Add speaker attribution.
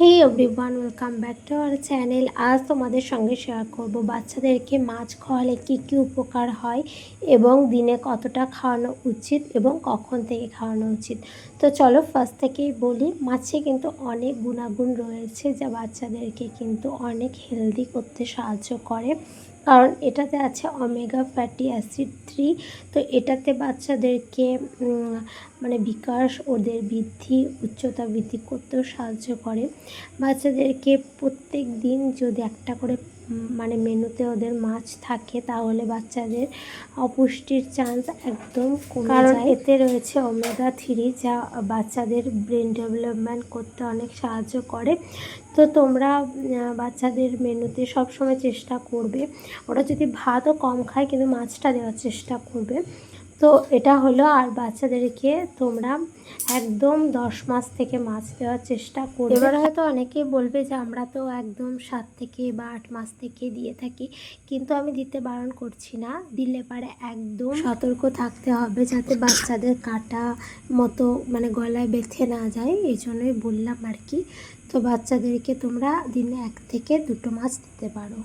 Speaker 1: Hey everyone welcome back to our channel আজ তোমাদের সঙ্গে শেয়ার করব বাচ্চাদেরকে মাছ খাওয়ালে কী কী উপকার হয় এবং দিনে কতটা খাওয়ানো উচিত এবং কখন থেকে খাওয়ানো উচিত। তো চলো ফার্স্ট থেকেই বলি, মাছে কিন্তু অনেক গুণাগুণ রয়েছে যা বাচ্চাদেরকে কিন্তু অনেক হেলদি করতে সাহায্য করে। কারণ এটাতে আছে অমেগা ফ্যাটি অ্যাসিড থ্রি তো এটাতে বাচ্চাদেরকে মানে বিকাশ, ওদের বৃদ্ধি, উচ্চতা বৃদ্ধি করতেও সাহায্য করে। বাচ্চাদেরকে প্রত্যেক দিন যদি একটা করে মানে মেনুতে ওদের মাছ থাকে, তাহলে বাচ্চাদের অপুষ্টির চান্স একদম কারণ এতে রয়েছে ওমেগা থ্রি যা বাচ্চাদের ব্রেন ডেভেলপমেন্ট করতে অনেক সাহায্য করে। তো তোমরা বাচ্চাদের মেনুতে সবসময় চেষ্টা করবে। ওরা যদি ভাতও কম খায়, কিন্তু মাছটা দেওয়ার চেষ্টা করবে। তো এটা হলো আর বাচ্চাদেরকে তোমরা একদম দশ মাস থেকে মাছ দেওয়ার চেষ্টা করবে। এবার হয়তো অনেকেই বলবে যে আমরা তো একদম সাত থেকে বা আট মাস থেকে দিয়ে থাকি, কিন্তু আমি দিতে বারণ করছি না। দিলে পারে একদম সতর্ক থাকতে হবে যাতে বাচ্চাদের কাটা মতো মানে গলায় বেঁধে না যায়, এই জন্যই বললাম আর কি। তো বাচ্চাদেরকে তোমরা দিনে এক থেকে দুটো মাছ দিতে পারো।